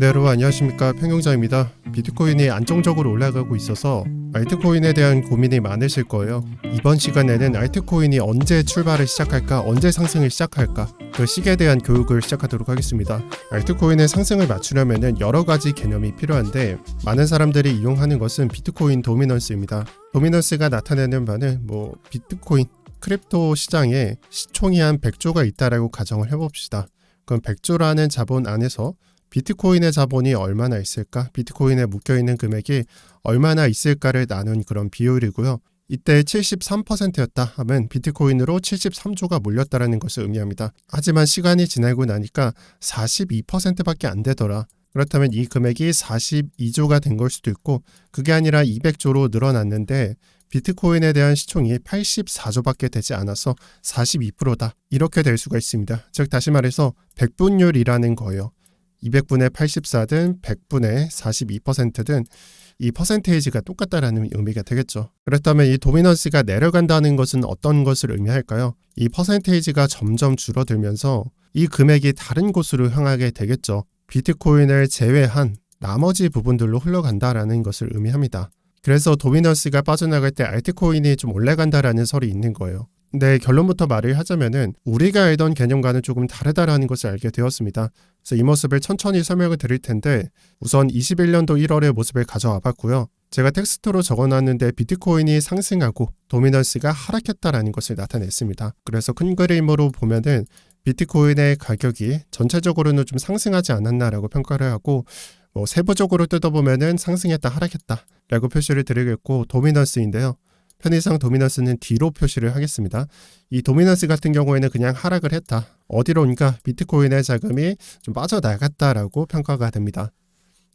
네 여러분 안녕하십니까 평경자입니다. 비트코인이 안정적으로 올라가고 있어서 알트코인에 대한 고민이 많으실 거예요. 이번 시간에는 알트코인이 언제 출발을 시작할까, 언제 상승을 시작할까 그 시기에 대한 교육을 시작하도록 하겠습니다. 알트코인의 상승을 맞추려면 여러 가지 개념이 필요한데 많은 사람들이 이용하는 것은 비트코인 도미넌스입니다. 도미넌스가 나타내는 바는 뭐 비트코인 크립토 시장에 시총이 한 100조가 있다라고 가정을 해봅시다. 그럼 100조라는 자본 안에서 비트코인의 자본이 얼마나 있을까? 비트코인에 묶여 있는 금액이 얼마나 있을까를 나눈 그런 비율이고요. 이때 73%였다 하면 비트코인으로 73조가 몰렸다라는 것을 의미합니다. 하지만 시간이 지나고 나니까 42%밖에 안 되더라. 그렇다면 이 금액이 42조가 된 걸 수도 있고 그게 아니라 200조로 늘어났는데 비트코인에 대한 시총이 84조밖에 되지 않아서 42%다. 이렇게 될 수가 있습니다. 즉 다시 말해서 백분율이라는 거예요. 200분의 84든 100분의 42%든 이 퍼센테이지가 똑같다라는 의미가 되겠죠. 그렇다면 이 도미넌스가 내려간다는 것은 어떤 것을 의미할까요? 이 퍼센테이지가 점점 줄어들면서 이 금액이 다른 곳으로 향하게 되겠죠. 비트코인을 제외한 나머지 부분들로 흘러간다라는 것을 의미합니다. 그래서 도미넌스가 빠져나갈 때 알트코인이 좀 올라간다라는 설이 있는 거예요. 근데 결론부터 말을 하자면은 우리가 알던 개념과는 조금 다르다라는 것을 알게 되었습니다. 그래서 이 모습을 천천히 설명을 드릴 텐데 우선 21년도 1월의 모습을 가져와 봤고요. 제가 텍스트로 적어놨는데 비트코인이 상승하고 도미넌스가 하락했다라는 것을 나타냈습니다. 그래서 큰 그림으로 보면은 비트코인의 가격이 전체적으로는 좀 상승하지 않았나라고 평가를 하고 뭐 세부적으로 뜯어보면은 상승했다 하락했다라고 표시를 드리겠고 도미넌스인데요. 편의상 도미넌스는 뒤로 표시를 하겠습니다. 이 도미넌스 같은 경우에는 그냥 하락을 했다. 어디로인가 비트코인의 자금이 좀 빠져나갔다라고 평가가 됩니다.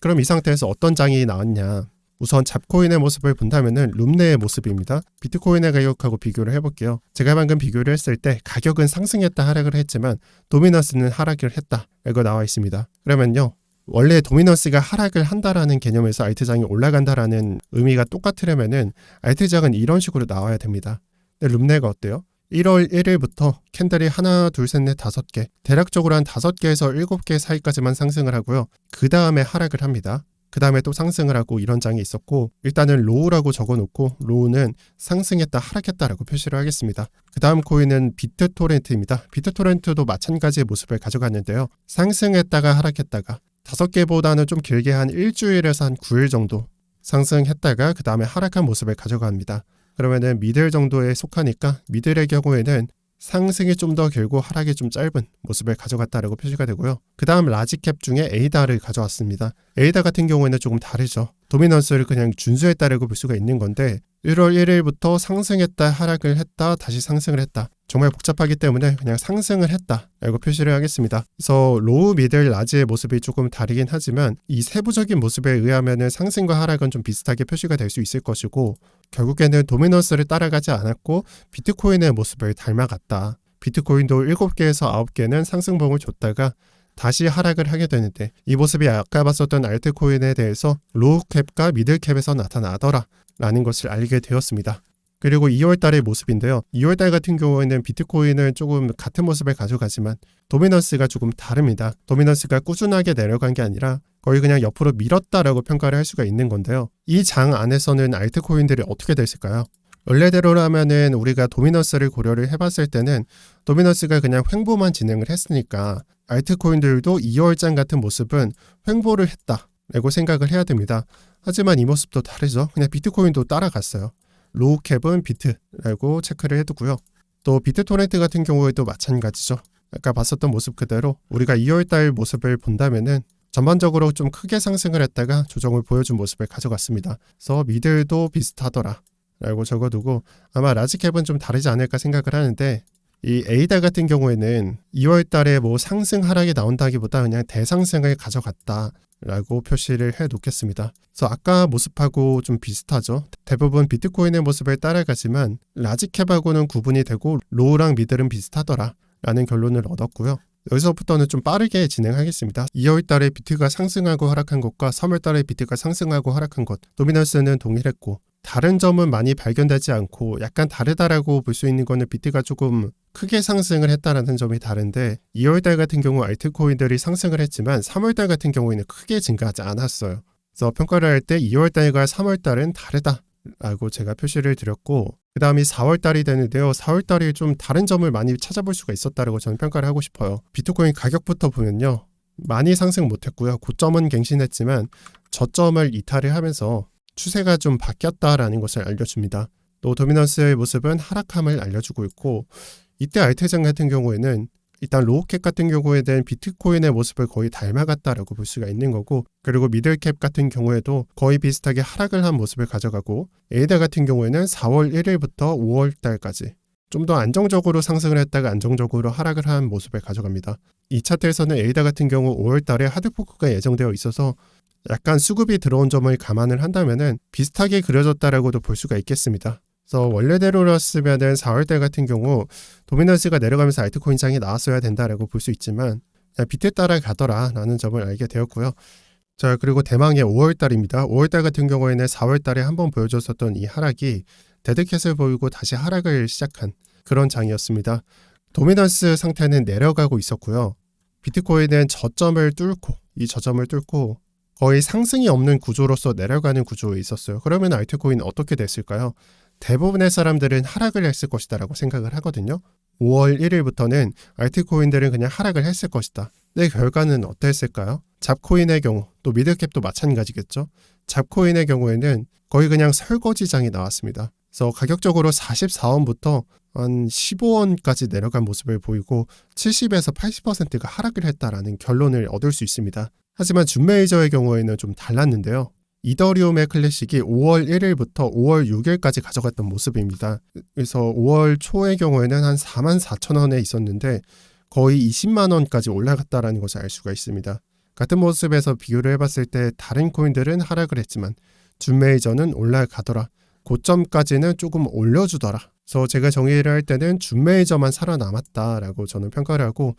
그럼 이 상태에서 어떤 장이 나왔냐? 우선 잡코인의 모습을 본다면은 룸네의 모습입니다. 비트코인의 가격하고 비교를 해볼게요. 제가 방금 비교를 했을 때 가격은 상승했다 하락을 했지만 도미넌스는 하락을 했다. 이거 나와 있습니다. 그러면요. 원래 도미넌스가 하락을 한다라는 개념에서 알트장이 올라간다라는 의미가 똑같으려면은 알트장은 이런 식으로 나와야 됩니다. 근데 룸네가 어때요? 1월 1일부터 캔들이 하나, 둘, 셋, 넷, 다섯 개, 대략적으로 한 다섯 개에서 일곱 개 사이까지만 상승을 하고요. 그 다음에 하락을 합니다. 그 다음에 또 상승을 하고 이런 장이 있었고 일단은 로우라고 적어놓고 로우는 상승했다 하락했다라고 표시를 하겠습니다. 그 다음 코인은 비트토렌트입니다. 비트토렌트도 마찬가지의 모습을 가져갔는데요. 상승했다가 하락했다가 다섯 개보다는 좀 길게 한 일주일에서 한 9일 정도 상승했다가 그 다음에 하락한 모습을 가져갑니다. 그러면은 미들 정도에 속하니까 미들의 경우에는 상승이 좀 더 길고 하락이 좀 짧은 모습을 가져갔다라고 표시가 되고요. 그 다음 라지캡 중에 에이다를 가져왔습니다. 에이다 같은 경우에는 조금 다르죠. 도미넌스를 그냥 준수했다라고 볼 수가 있는 건데 1월 1일부터 상승했다 하락을 했다 다시 상승을 했다 정말 복잡하기 때문에 그냥 상승을 했다 라고 표시를 하겠습니다 그래서 로우 미들 라지의 모습이 조금 다르긴 하지만 이 세부적인 모습에 의하면 상승과 하락은 좀 비슷하게 표시가 될 수 있을 것이고 결국에는 도미넌스를 따라가지 않았고 비트코인의 모습을 닮아갔다 비트코인도 7개에서 9개는 상승봉을 줬다가 다시 하락을 하게 되는데 이 모습이 아까 봤었던 알트코인에 대해서 로우 캡과 미들 캡에서 나타나더라 라는 것을 알게 되었습니다. 그리고 2월 달의 모습인데요. 2월 달 같은 경우에는 비트코인을 조금 같은 모습을 가져가지만 도미넌스가 조금 다릅니다. 도미넌스가 꾸준하게 내려간 게 아니라 거의 그냥 옆으로 밀었다라고 평가를 할 수가 있는 건데요. 이 장 안에서는 알트코인들이 어떻게 됐을까요? 원래대로라면은 우리가 도미넌스를 고려를 해봤을 때는 도미넌스가 그냥 횡보만 진행을 했으니까 알트코인들도 2월장 같은 모습은 횡보를 했다. 라고 생각을 해야 됩니다. 하지만 이 모습도 다르죠. 그냥 비트코인도 따라갔어요. 로우 캡은 비트라고 체크를 해두고요. 또 비트 토렌트 같은 경우에도 마찬가지죠. 아까 봤었던 모습 그대로 우리가 2월달 모습을 본다면은 전반적으로 좀 크게 상승을 했다가 조정을 보여준 모습을 가져갔습니다. 그래서 미들도 비슷하더라. 라고 적어두고 아마 라지캡은 좀 다르지 않을까 생각을 하는데 이 에이다 같은 경우에는 2월 달에 뭐 상승 하락이 나온다기보다 그냥 대상승을 가져갔다. 라고 표시를 해 놓겠습니다. 그래서 아까 모습하고 좀 비슷하죠. 대부분 비트코인의 모습을 따라가지만 라지캡하고는 구분이 되고 로우랑 미들은 비슷하더라 라는 결론을 얻었고요. 여기서부터는 좀 빠르게 진행하겠습니다. 2월 달에 비트가 상승하고 하락한 것과 3월 달에 비트가 상승하고 하락한 것, 도미넌스는 동일했고 다른 점은 많이 발견되지 않고 약간 다르다라고 볼 수 있는 거는 비트가 조금 크게 상승을 했다라는 점이 다른데 2월달 같은 경우 알트코인들이 상승을 했지만 3월달 같은 경우에는 크게 증가하지 않았어요. 그래서 평가를 할 때 2월달과 3월달은 다르다라고 제가 표시를 드렸고 그 다음이 4월달이 되는데요. 4월달이 좀 다른 점을 많이 찾아볼 수가 있었다라고 저는 평가를 하고 싶어요. 비트코인 가격부터 보면요. 많이 상승 못했고요. 고점은 갱신했지만 저점을 이탈을 하면서 추세가 좀 바뀌었다라는 것을 알려줍니다. 또 도미넌스의 모습은 하락함을 알려주고 있고 이때 알테장 같은 경우에는 일단 로우캡 같은 경우에는 비트코인의 모습을 거의 닮아갔다라고 볼 수가 있는 거고 그리고 미들캡 같은 경우에도 거의 비슷하게 하락을 한 모습을 가져가고 에이다 같은 경우에는 4월 1일부터 5월 달까지 좀 더 안정적으로 상승을 했다가 안정적으로 하락을 한 모습을 가져갑니다. 이 차트에서는 에이다 같은 경우 5월 달에 하드포크가 예정되어 있어서 약간 수급이 들어온 점을 감안을 한다면은 비슷하게 그려졌다라고도 볼 수가 있겠습니다. 그래서 원래대로였으면은 4월달 같은 경우 도미넌스가 내려가면서 알트코인 장이 나왔어야 된다라고 볼 수 있지만 그냥 비트 따라 가더라라는 점을 알게 되었고요. 자 그리고 대망의 5월달입니다. 5월달 같은 경우에는 4월달에 한번 보여줬었던 이 하락이 데드캣을 보이고 다시 하락을 시작한 그런 장이었습니다. 도미넌스 상태는 내려가고 있었고요. 비트코인은 저점을 뚫고 이 저점을 뚫고 거의 상승이 없는 구조로서 내려가는 구조에 있었어요. 그러면 알트코인 어떻게 됐을까요? 대부분의 사람들은 하락을 했을 것이다라고 생각을 하거든요. 5월 1일부터는 알트코인들은 그냥 하락을 했을 것이다. 내 결과는 어땠을까요? 잡코인의 경우 또 미드캡도 마찬가지겠죠. 잡코인의 경우에는 거의 그냥 설거지장이 나왔습니다. 그래서 가격적으로 44원부터 한 15원까지 내려간 모습을 보이고 70에서 80%가 하락을 했다라는 결론을 얻을 수 있습니다. 하지만 준메이저의 경우에는 좀 달랐는데요. 이더리움의 클래식이 5월 1일부터 5월 6일까지 가져갔던 모습입니다. 그래서 5월 초의 경우에는 한 4만 4천 원에 있었는데 거의 20만 원까지 올라갔다라는 것을 알 수가 있습니다. 같은 모습에서 비교를 해봤을 때 다른 코인들은 하락을 했지만 준메이저는 올라가더라. 고점까지는 조금 올려주더라. 그래서 제가 정의를 할 때는 준메이저만 살아남았다라고 저는 평가를 하고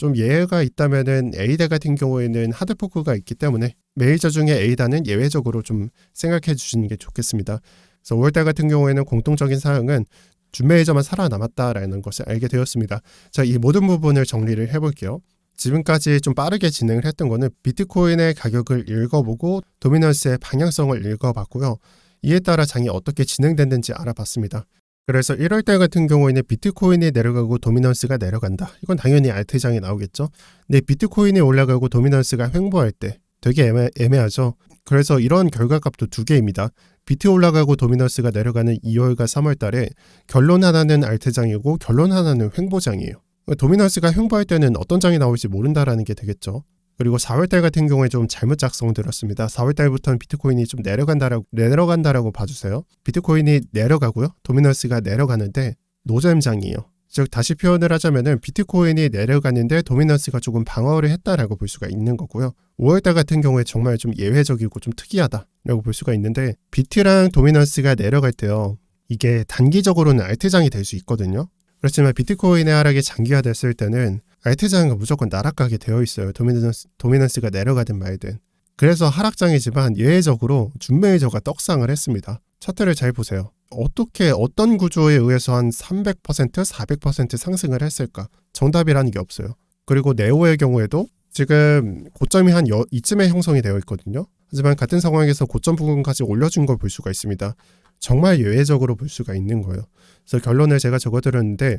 좀 예외가 있다면은 에이다 같은 경우에는 하드포크가 있기 때문에 메이저 중에 에이다는 예외적으로 좀 생각해 주시는 게 좋겠습니다. 그래서 5월달 같은 경우에는 공통적인 사항은 준메이저만 살아남았다라는 것을 알게 되었습니다. 자, 이 모든 부분을 정리를 해볼게요. 지금까지 좀 빠르게 진행을 했던 거는 비트코인의 가격을 읽어보고 도미넌스의 방향성을 읽어봤고요. 이에 따라 장이 어떻게 진행됐는지 알아봤습니다. 그래서 1월 달 같은 경우에는 비트코인이 내려가고 도미넌스가 내려간다. 이건 당연히 알트장이 나오겠죠. 근데 비트코인이 올라가고 도미넌스가 횡보할 때 되게 애매, 애매하죠. 그래서 이런 결과값도 두 개입니다. 비트 올라가고 도미넌스가 내려가는 2월과 3월 달에 결론 하나는 알트장이고 결론 하나는 횡보장이에요. 도미넌스가 횡보할 때는 어떤 장이 나올지 모른다라는 게 되겠죠. 그리고 4월달 같은 경우에 좀 잘못 작성들었습니다. 4월달부터는 비트코인이 좀 내려간다라고 내려간다라고 봐주세요. 비트코인이 내려가고요. 도미넌스가 내려가는데 노잼장이에요. 즉 다시 표현을 하자면은 비트코인이 내려가는데 도미넌스가 조금 방어를 했다라고 볼 수가 있는 거고요. 5월달 같은 경우에 정말 좀 예외적이고 좀 특이하다라고 볼 수가 있는데 비트랑 도미넌스가 내려갈 때요. 이게 단기적으로는 알트장이 될 수 있거든요. 그렇지만 비트코인의 하락이 장기화됐을 때는 알트장은 무조건 나락가게 되어 있어요. 도미넌스, 도미넌스가 내려가든 말든. 그래서 하락장이지만 예외적으로 준메이저가 떡상을 했습니다. 차트를 잘 보세요. 어떻게 어떤 구조에 의해서 한 300%, 400% 상승을 했을까? 정답이라는 게 없어요. 그리고 네오의 경우에도 지금 고점이 한 여, 이쯤에 형성이 되어 있거든요. 하지만 같은 상황에서 고점 부분까지 올려준 걸 볼 수가 있습니다. 정말 예외적으로 볼 수가 있는 거예요. 그래서 결론을 제가 적어드렸는데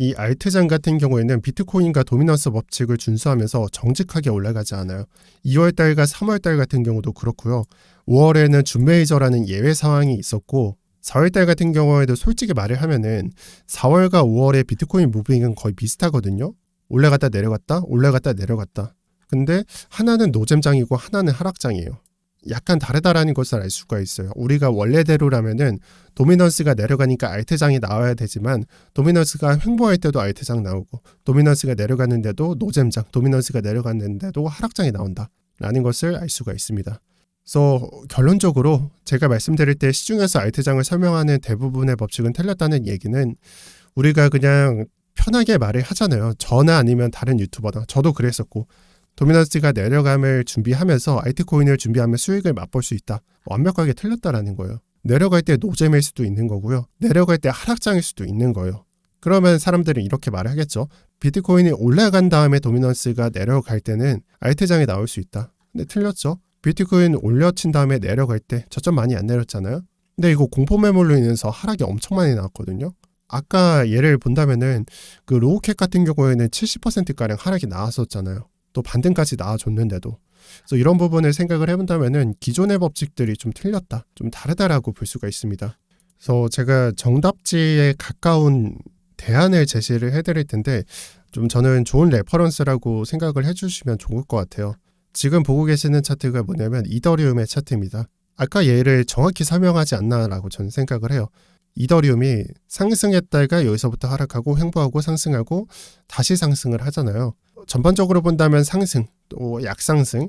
이 알트장 같은 경우에는 비트코인과 도미넌스 법칙을 준수하면서 정직하게 올라가지 않아요. 2월달과 3월달 같은 경우도 그렇고요. 5월에는 준메이저라는 예외 상황이 있었고 4월달 같은 경우에도 솔직히 말을 하면은 4월과 5월의 비트코인 무빙은 거의 비슷하거든요. 올라갔다 내려갔다 올라갔다 내려갔다. 근데 하나는 노잼장이고 하나는 하락장이에요. 약간 다르다라는 것을 알 수가 있어요. 우리가 원래대로라면은 도미넌스가 내려가니까 알트장이 나와야 되지만 도미넌스가 횡보할 때도 알트장 나오고 도미넌스가 내려갔는데도 노잼장, 도미넌스가 내려갔는데도 하락장이 나온다라는 것을 알 수가 있습니다. 그래서 결론적으로 제가 말씀드릴 때 시중에서 알트장을 설명하는 대부분의 법칙은 틀렸다는 얘기는 우리가 그냥 편하게 말을 하잖아요. 저나 아니면 다른 유튜버나 저도 그랬었고 도미넌스가 내려감을 준비하면서 알트코인을 준비하면 수익을 맛볼 수 있다. 완벽하게 틀렸다라는 거예요. 내려갈 때 노잼일 수도 있는 거고요. 내려갈 때 하락장일 수도 있는 거예요. 그러면 사람들은 이렇게 말을 하겠죠. 비트코인이 올라간 다음에 도미넌스가 내려갈 때는 알트장이 나올 수 있다. 근데 틀렸죠. 비트코인 올려친 다음에 내려갈 때 저점 많이 안 내렸잖아요. 근데 이거 공포 매물로 인해서 하락이 엄청 많이 나왔거든요. 아까 예를 본다면은 그 로우캣 같은 경우에는 70%가량 하락이 나왔었잖아요. 또 반등까지 나와줬는데도. 그래서 이런 부분을 생각을 해본다면은 기존의 법칙들이 좀 틀렸다, 좀 다르다라고 볼 수가 있습니다. 그래서 제가 정답지에 가까운 대안을 제시를 해드릴 텐데 좀 저는 좋은 레퍼런스라고 생각을 해주시면 좋을 것 같아요. 지금 보고 계시는 차트가 뭐냐면 이더리움의 차트입니다. 아까 얘를 정확히 설명하지 않나라고 저는 생각을 해요. 이더리움이 상승했다가 여기서부터 하락하고 횡보하고 상승하고 다시 상승을 하잖아요. 전반적으로 본다면 상승, 또 약상승,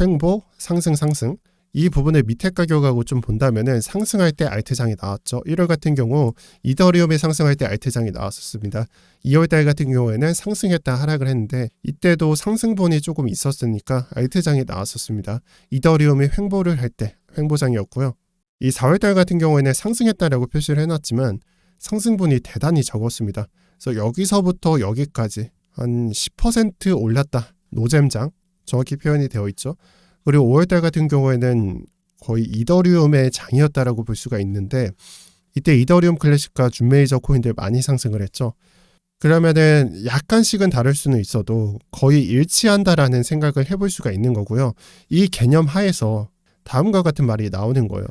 횡보, 상승, 상승. 이 부분을 밑에 가격하고 좀 본다면은 상승할 때 알트장이 나왔죠. 1월 같은 경우 이더리움이 상승할 때 알트장이 나왔었습니다. 2월 달 같은 경우에는 상승했다 하락을 했는데 이때도 상승분이 조금 있었으니까 알트장이 나왔었습니다. 이더리움이 횡보를 할 때 횡보장이었고요. 이 4월달 같은 경우에는 상승했다라고 표시를 해놨지만 상승분이 대단히 적었습니다. 그래서 여기서부터 여기까지 한 10% 올랐다. 노잼장 정확히 표현이 되어 있죠. 그리고 5월달 같은 경우에는 거의 이더리움의 장이었다라고 볼 수가 있는데 이때 이더리움 클래식과 준메이저 코인들 많이 상승을 했죠. 그러면은 약간씩은 다를 수는 있어도 거의 일치한다라는 생각을 해볼 수가 있는 거고요. 이 개념 하에서 다음과 같은 말이 나오는 거예요.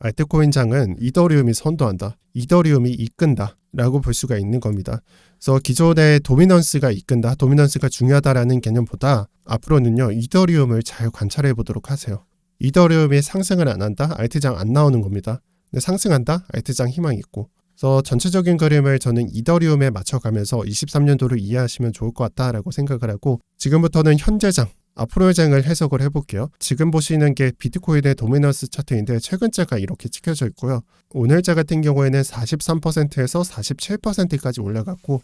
알트코인 장은 이더리움이 선도한다. 이더리움이 이끈다. 라고 볼 수가 있는 겁니다. 그래서 기존의 도미넌스가 이끈다, 도미넌스가 중요하다라는 개념보다 앞으로는요, 이더리움을 잘 관찰해 보도록 하세요. 이더리움이 상승을 안 한다, 알트장 안 나오는 겁니다. 근데 상승한다, 알트장 희망이 있고. 그래서 전체적인 그림을 저는 이더리움에 맞춰가면서 23년도를 이해하시면 좋을 것 같다라고 생각을 하고 지금부터는 현재장, 앞으로의 장을 해석을 해볼게요. 지금 보시는 게 비트코인의 도미넌스 차트인데 최근자가 이렇게 찍혀져 있고요. 오늘자 같은 경우에는 43%에서 47%까지 올라갔고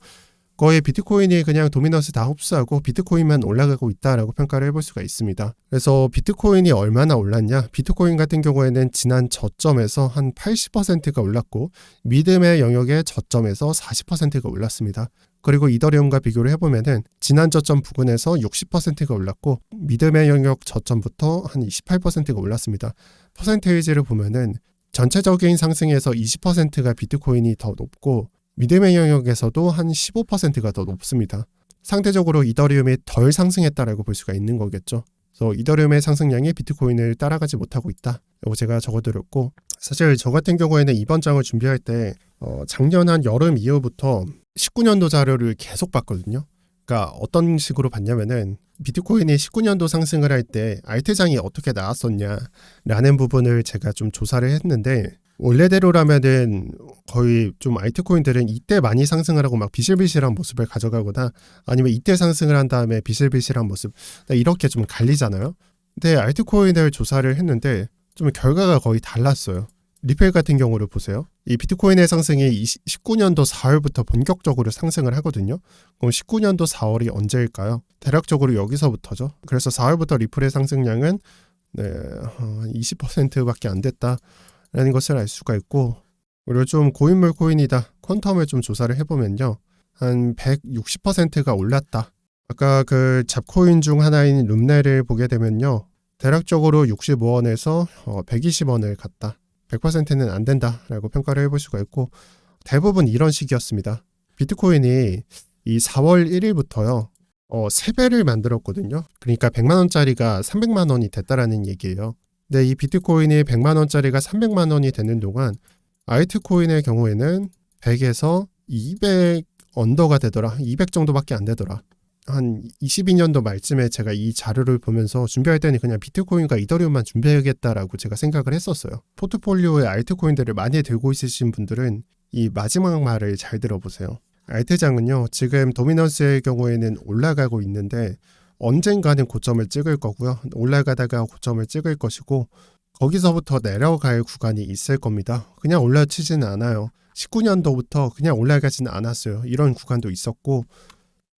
거의 비트코인이 그냥 도미넌스 다 흡수하고 비트코인만 올라가고 있다라고 평가를 해볼 수가 있습니다. 그래서 비트코인이 얼마나 올랐냐? 비트코인 같은 경우에는 지난 저점에서 한 80%가 올랐고 미드의 영역의 저점에서 40%가 올랐습니다. 그리고 이더리움과 비교를 해보면은 지난 저점 부근에서 60%가 올랐고 미드의 영역 저점부터 한 28%가 올랐습니다. 퍼센테이지를 보면은 전체적인 상승에서 20%가 비트코인이 더 높고 미드의 영역에서도 한 15%가 더 높습니다. 상대적으로 이더리움이 덜 상승했다라고 볼 수가 있는 거겠죠. 그래서 이더리움의 상승량이 비트코인을 따라가지 못하고 있다. 이거 제가 적어드렸고 사실 저 같은 경우에는 이번 장을 준비할 때 어, 작년 한 여름 이후부터 19년도 자료를 계속 봤거든요. 그러니까 어떤 식으로 봤냐면은 비트코인이 19년도 상승을 할 때 알트장이 어떻게 나왔었냐라는 부분을 제가 좀 조사를 했는데 원래대로라면은 거의 좀 알트코인들은 이때 많이 상승을 하고 막 비실비실한 모습을 가져가거나 아니면 이때 상승을 한 다음에 비실비실한 모습 이렇게 좀 갈리잖아요. 근데 알트코인을 조사를 했는데 좀 결과가 거의 달랐어요. 리펠 같은 경우를 보세요. 이 비트코인의 상승이 19년도 4월부터 본격적으로 상승을 하거든요. 그럼 19년도 4월이 언제일까요? 대략적으로 여기서부터죠. 그래서 4월부터 리플의 상승량은 네, 20%밖에 안 됐다라는 것을 알 수가 있고 그리고 좀 고인물 코인이다. 퀀텀을 좀 조사를 해보면요. 한 160%가 올랐다. 아까 그 잡코인 중 하나인 룸네를 보게 되면요. 대략적으로 65원에서 120원을 갔다. 100%는 안 된다라고 평가를 해볼 수가 있고 대부분 이런 식이었습니다. 비트코인이 이 4월 1일부터요. 어, 3배를 만들었거든요. 그러니까 100만 원짜리가 300만 원이 됐다라는 얘기예요. 근데 이 비트코인이 100만 원짜리가 300만 원이 되는 동안 알트코인의 경우에는 100에서 200 언더가 되더라. 200 정도밖에 안 되더라. 한 22년도 말쯤에 제가 이 자료를 보면서 준비할 때는 그냥 비트코인과 이더리움만 준비해야겠다라고 제가 생각을 했었어요. 포트폴리오에 알트코인들을 많이 들고 있으신 분들은 이 마지막 말을 잘 들어보세요. 알트장은요, 지금 도미넌스의 경우에는 올라가고 있는데 언젠가는 고점을 찍을 거고요. 올라가다가 고점을 찍을 것이고 거기서부터 내려갈 구간이 있을 겁니다. 그냥 올라치지는 않아요. 19년도부터 그냥 올라가지는 않았어요. 이런 구간도 있었고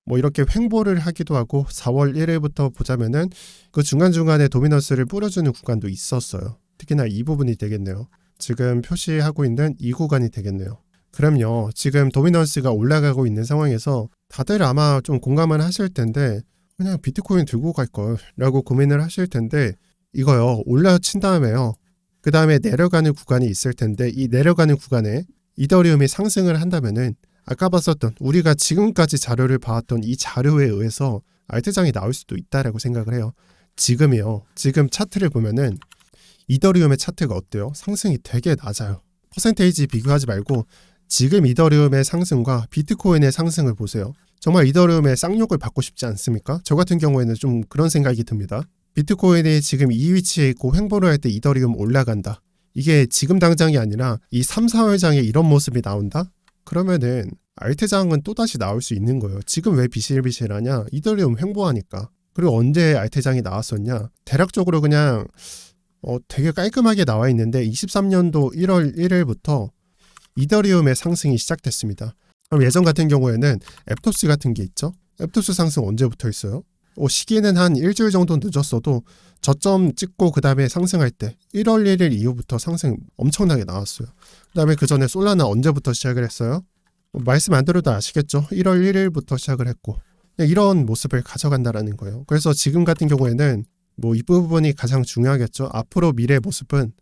뭐 이렇게 횡보를 하기도 하고 4월 1일부터 보자면은 그 중간중간에 도미너스를 뿌려주는 구간도 있었어요. 특히나 이 부분이 되겠네요. 지금 표시하고 있는 이 구간이 되겠네요. 그럼요. 지금 도미넌스가 올라가고 있는 상황에서 다들 아마 좀 공감을 하실 텐데 그냥 비트코인 들고 갈 걸라고 고민을 하실 텐데 이거요. 올라친 다음에요. 그 다음에 내려가는 구간이 있을 텐데 이 내려가는 구간에 이더리움이 상승을 한다면은 아까 봤었던 우리가 지금까지 자료를 봐왔던 이 자료에 의해서 알트장이 나올 수도 있다라고 생각을 해요. 지금이요. 지금 차트를 보면은 이더리움의 차트가 어때요? 상승이 되게 낮아요. 퍼센테이지 비교하지 말고 지금 이더리움의 상승과 비트코인의 상승을 보세요. 정말 이더리움의 쌍욕을 받고 싶지 않습니까? 저 같은 경우에는 좀 그런 생각이 듭니다. 비트코인이 지금 이 위치에 있고 횡보를 할 때 이더리움 올라간다. 이게 지금 당장이 아니라 이 3, 4월장에 이런 모습이 나온다? 그러면은 알트장은 또다시 나올 수 있는 거예요. 지금 왜 비실비실하냐? 이더리움 횡보하니까. 그리고 언제 알트장이 나왔었냐? 대략적으로 그냥 어, 되게 깔끔하게 나와 있는데 23년도 1월 1일부터 이더리움의 상승이 시작됐습니다. 그럼 예전 같은 경우에는 앱토스 같은 게 있죠. 앱토스 상승 언제부터 있어요? 어, 시기는 한 일주일 정도 늦었어도 저점 찍고 그 다음에 상승할 때 1월 1일 이후부터 상승 엄청나게 나왔어요. 그 다음에 그 전에 솔라나 언제부터 시작을 했어요? 어, 말씀 안 드려도 아시겠죠? 1월 1일부터 시작을 했고 이런 모습을 가져간다라는 거예요. 그래서 지금 같은 경우에는 뭐 이 부분이 가장 중요하겠죠. 앞으로 미래 모습은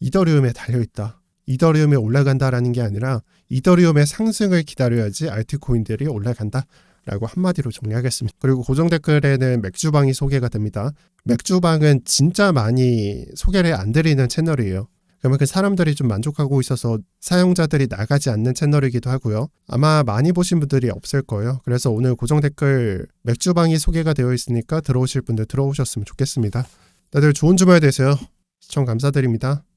이더리움에 달려 있다. 이더리움에 올라간다라는 게 아니라 이더리움의 상승을 기다려야지 알트코인들이 올라간다. 라고 한마디로 정리하겠습니다. 그리고 고정 댓글에는 맥주방이 소개가 됩니다. 맥주방은 진짜 많이 소개를 안 드리는 채널이에요. 그만큼 사람들이 좀 만족하고 있어서 사용자들이 나가지 않는 채널이기도 하고요. 아마 많이 보신 분들이 없을 거예요. 그래서 오늘 고정 댓글 맥주방이 소개가 되어 있으니까 들어오실 분들 들어오셨으면 좋겠습니다. 다들 좋은 주말 되세요. 시청 감사드립니다.